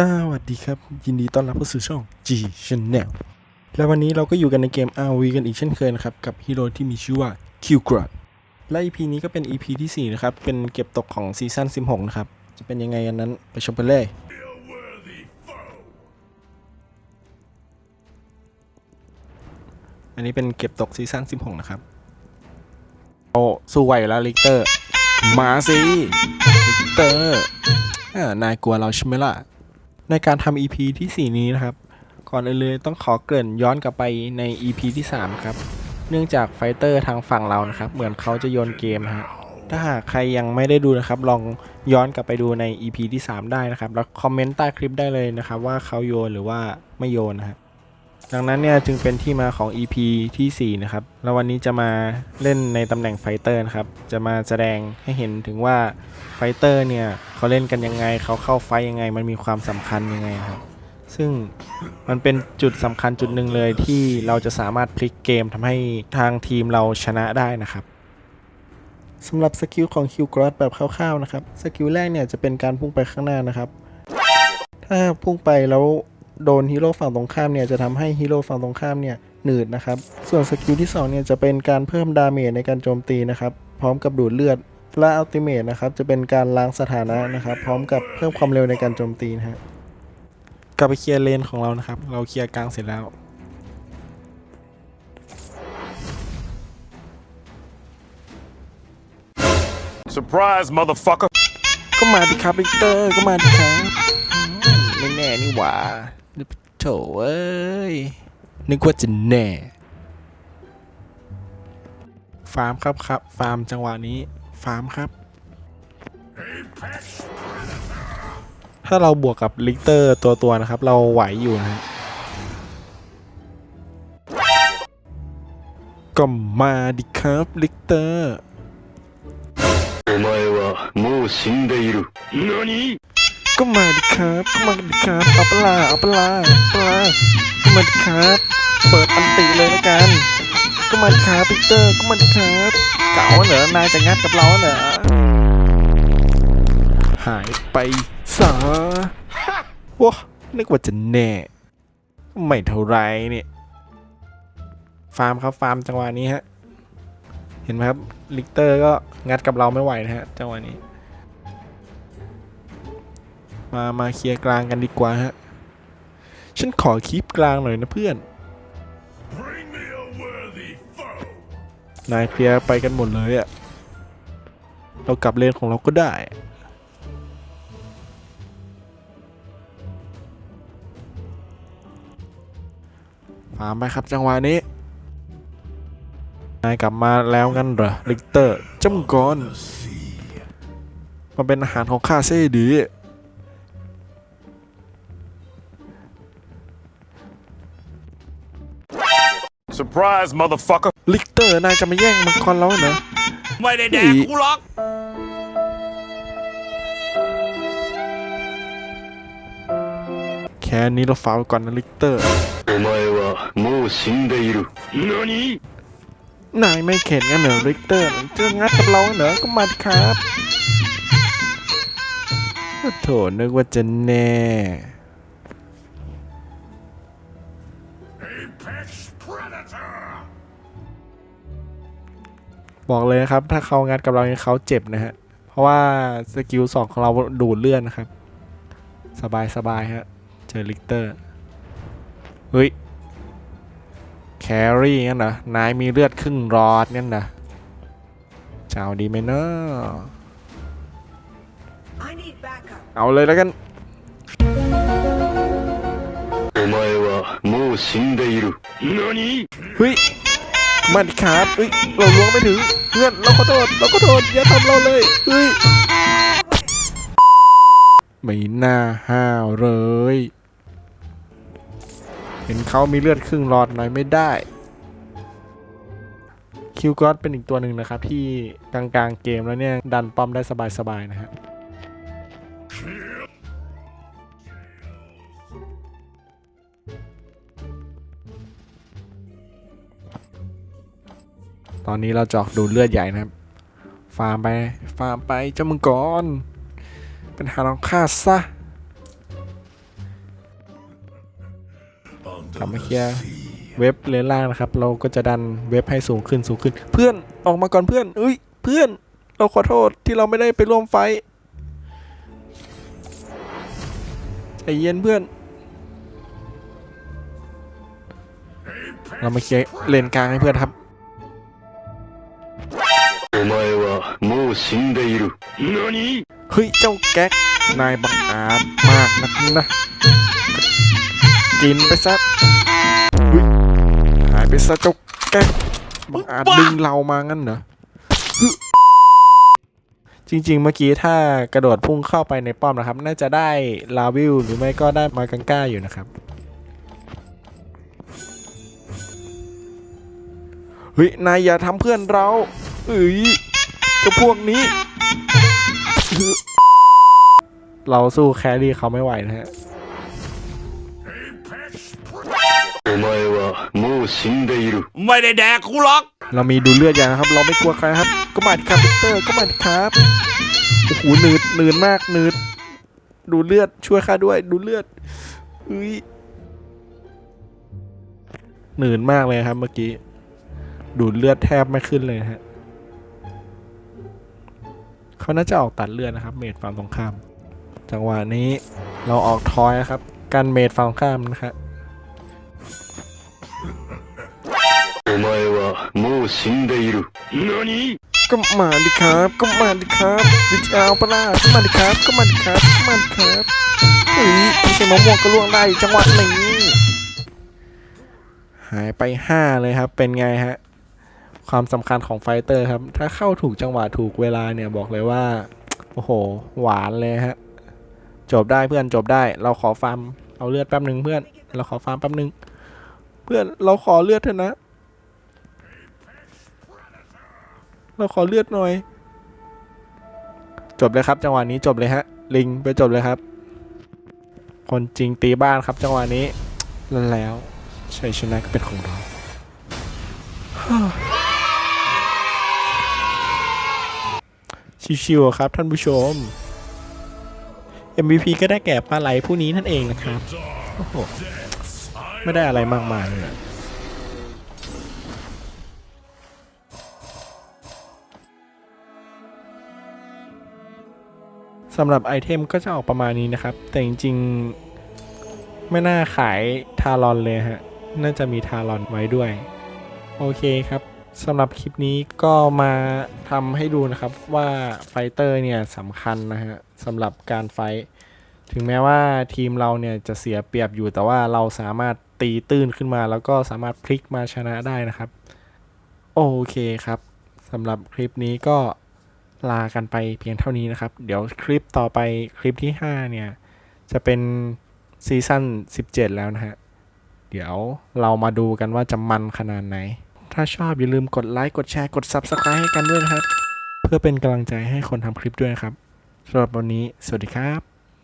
สวัสดีครับ ยินดีต้อนรับเข้าสู่ช่อง G Channel และวันนี้เราก็อยู่กันในเกม RV กันอีกเช่นเคยนะครับ กับฮีโร่ที่มีชื่อว่า Q g r a d และ EP นี้ก็เป็น EP ที่ 4 นะครับ เป็นเก็บตกของซีซั่น16 นะครับ จะเป็นยังไงกันนั้นไปชมกันเลยอันนี้เป็นเก็บตกซีซั่น16 นะครับโอ้สู้ไหวแล้วลิกเตอร์ มาสิลิกเตอร์อนายกลัวเราใช่ไหมล่ะ ในการทำ EP ทีสี่ 4 นี้นะครับ ก่อนอื่นเลยต้องขอเกริ่นย้อนกลับไปใน EP ที่ 3 ครับ เนื่องจากไฟเตอร์ทางฝั่งเรานะครับ เหมือนเขาจะโยนเกมฮะถ้าหากใครยังไม่ได้ดูนะครับ ลองย้อนกลับไปดูใน EP ที่ 3 ได้นะครับ แล้วคอมเมนต์ใต้คลิปได้เลยนะครับ ว่าเขาโยนหรือว่าไม่โยนนะครับ ดังนั้นเนี่ยจึงเป็นที่มาของ EP ที่ 4 นะครับ แล้ววันนี้จะมาเล่นในตำแหน่งไฟเตอร์นะครับ จะมาแสดงให้เห็นถึงว่าไฟเตอร์เนี่ยเขาเล่นกันยังไง เขาเข้าไฟยังไง มันมีความสำคัญยังไงครับ ซึ่งมันเป็นจุดสำคัญจุดหนึ่งเลยที่เราจะสามารถพลิกเกมทำให้ทางทีมเราชนะได้นะครับสำหรับสกิลของคิวกรอสแบบคร่าวๆนะครับ สกิลแรกเนี่ยจะเป็นการพุ่งไปข้างหน้านะครับ ถ้าพุ่งไปแล้ว โดนฮีโร่ฝั่งตรงข้ามเนี่ยจะทำให้ฮีโร่ฝั่งตรงข้ามเนี่ยหนืดนะครับ ส่วนสกิลที่สองเนี่ยจะเป็นการเพิ่มดาเมจในการโจมตีนะครับ พร้อมกับดูดเลือดและอัลติเมทนะครับจะเป็นการล้างสถานะนะครับ พร้อมกับเพิ่มความเร็วในการโจมตีนะฮะกลับไปเคลียร์เลนของเรานะครับ เราเคลียร์กลางเสร็จแล้ว Surprise, motherfucker! ก็มาดิครับวิกเตอร์ก็มาดิครับอืมไม่แน่นี่หว่า โถเอ้ย นึกว่าจะแน่ ฟาร์มครับครับ ฟาร์มจังหวะนี้ ฟาร์มครับ ถ้าเราบวกกับลิกเตอร์ตัวตัวๆนะครับ เราไหวอยู่นะฮะก็มาดิครับลิกเตอร์ お前はもう死んでいる。何 ก็มาดิครับก็มาดิครับเอาปลาเอาปลาปลาก็มาดิครับ เปิดอันติเลยละกัน ก็มาดิครับปีเตอร์ก็มาดิครับเก๋าเหรอนายจะงัดกับเราเหรอหายไปซะว้านึกว่าจะแน่ไม่เท่าไรเนี่ยฟาร์มครับฟาร์มจังหวะนี้ฮะ เห็นไหมครับลิกเตอร์ก็งัดกับเราไม่ไหวนะฮะจังหวะนี้ มา มาเคลียร์กลางกันดีกว่าฮะ ฉันขอคีปกลางหน่อยนะเพื่อน นายเคลียร์ไปกันหมดเลยอะเรากลับเลนของเราก็ได้ฟามไปครับจังหวะนี้ นายกลับมาแล้วงั้นเหรอ ลิกเตอร์จำก่อนมาเป็นอาหารของข้าเสียดี Surprise, motherfucker! ลิกเตอร์นายจะมาแย่งมังกรเราเหรอ ไม่ได้แดกกูหรอก แค่นี้เราฝากไว้ก่อนนะลิกเตอร์ お前はもう死んでいる。何 นายไม่เข็ดงั้นเหรอลิกเตอร์จะงัดกับเราเหรอก็มาดิครับโถนึกว่าจะแน่ บอกเลยนะครับ ถ้าเขางัดกับเราเขาเจ็บนะฮะ เพราะว่าสกิลสองของเราดูดเลื่อนนะครับ สบายสบายฮะ เจอลิกเตอร์ เฮ้ย แครี่งั้นนะนายมีเลือดครึ่งรอดงั้นนะเจ้าดีไหมเนอะเอาเลยแล้วกันเฮ้ยมันครับเฮ้ยเราล้วงไม่ถึง เพื่อนเราขอโทษเราขอโทษอย่าทำเราเลยเฮ้ยไม่น่าห้าวเลย เห็นเขามีเลือดครึ่งหลอดหน่อยไม่ได้คิวก็อดเป็นอีกตัวหนึ่งนะครับ ที่กลางๆเกมแล้วเนี่ย ดันป้อมได้สบายๆนะฮะ ตอนนี้เราจะอกดูเลือดใหญ่นะครับ ฟาร์มไป ฟาร์มไปเจ้ามังกรเป็นหาน้องฆ่าซะกลับมาเคลียร์เว็บเลนล่างนะครับ เราก็จะดันเว็บให้สูงขึ้นสูงขึ้น เพื่อนออกมาก่อนเพื่อนเอ้ยเพื่อนเราขอโทษที่เราไม่ได้ไปร่วมไฟใจเย็นเพื่อน เรามาเคลียร์เลนกลางให้เพื่อนครับ お前はもう死んでいる。何 เฮ้ย เจ้าแก๊ก นายบังอาจมากนักนะ กินไปซะเฮ้ยหายไปซะเจ้าแก๊ก บังอาจดึงเรามางั้นเหรอฮึจริง ๆ เมื่อกี้ถ้ากระโดดพุ่งเข้าไปในป้อมนะครับ น่าจะได้ลาวิลหรือไม่ก็ได้มากังก้าอยู่นะครับ เฮ้ย นายอย่าทำเพื่อนเรา เอ้ยเจ้าพวกนี้ เราสู้แครี่เขาไม่ไหวนะฮะไม่ได้แดกคูล็อก เรามีดูเลือดอย่างนะครับ เราไม่กลัวใครครับ ก็มาดครับพิเตอร์ก็มาดครับโอ้โหหนืดหนืดมากหนืด ดูเลือดช่วยข้าด้วย ดูเลือดอุ้ยหนืดมากเลยครับเมื่อกี้ ดูเลือดแทบไม่ขึ้นเลยฮะ เขาน่าจะออกตัดเลือดนะครับ เมดฝั่งตรงข้าม จังหวะนี้เราออกทอยนะครับกันเมดฝั่งตรงข้ามนะครับก็มาดิครับ ก็มาดิครับดิจิอัปลาก็มาดิครับ ก็มาดิครับก็มาดิครับเฮ้ยไม่ใช่มะม่วงก็ล่วงได้จังหวะนี้หายไป 5 เลยครับ เป็นไงฮะ ความสำคัญของไฟเตอร์ครับ ถ้าเข้าถูกจังหวะถูกเวลาเนี่ยบอกเลยว่า โอ้โห หวานเลยฮะ จบได้เพื่อนจบได้ เราขอฟาร์มเอาเลือดแป๊บหนึ่งเพื่อน เราขอฟาร์มแป๊บหนึ่งเพื่อนเราขอเลือดเถอะนะ เราขอเลือดหน่อย จบเลยครับจังหวะนี้จบเลยฮะ ลิงไปจบเลยครับ คนจริงตีบ้านครับ จังหวะนี้แล้วแล้วชัยชนะก็เป็นของเรา ชิวๆครับท่านผู้ชม MVP ก็ได้แก่ปลาไหลผู้นี้นั่นเองนะครับโอ้โหไม่ได้อะไรมากมายเลยสำหรับไอเทมก็จะออกประมาณนี้นะครับ แต่จริงๆ ไม่น่าขายทารอนเลยฮะ น่าจะมีทารอนไว้ด้วย โอเคครับ สำหรับคลิปนี้ก็มาทำให้ดูนะครับว่าไฟเตอร์เนี่ยสำคัญนะฮะสำหรับการไฟถึงแม้ว่าทีมเราเนี่ยจะเสียเปรียบอยู่แต่ว่าเราสามารถตีตื้นขึ้นมา แล้วก็สามารถพลิกมาชนะได้นะครับ โอเคครับสำหรับคลิปนี้ก็ลากันไปเพียงเท่านี้นะครับ เดี๋ยวคลิปต่อไปคลิปที่ 5 เนี่ย จะเป็นซีซั่น17 แล้วนะฮะ เดี๋ยวเรามาดูกันว่าจะมันขนาดไหน ถ้าชอบอย่าลืมกดไลค์กดแชร์กด Subscribe ให้กันด้วยนะครับ เพื่อเป็นกำลังใจให้คนทำคลิปด้วยนะครับสำหรับวันนี้ สวัสดีครับ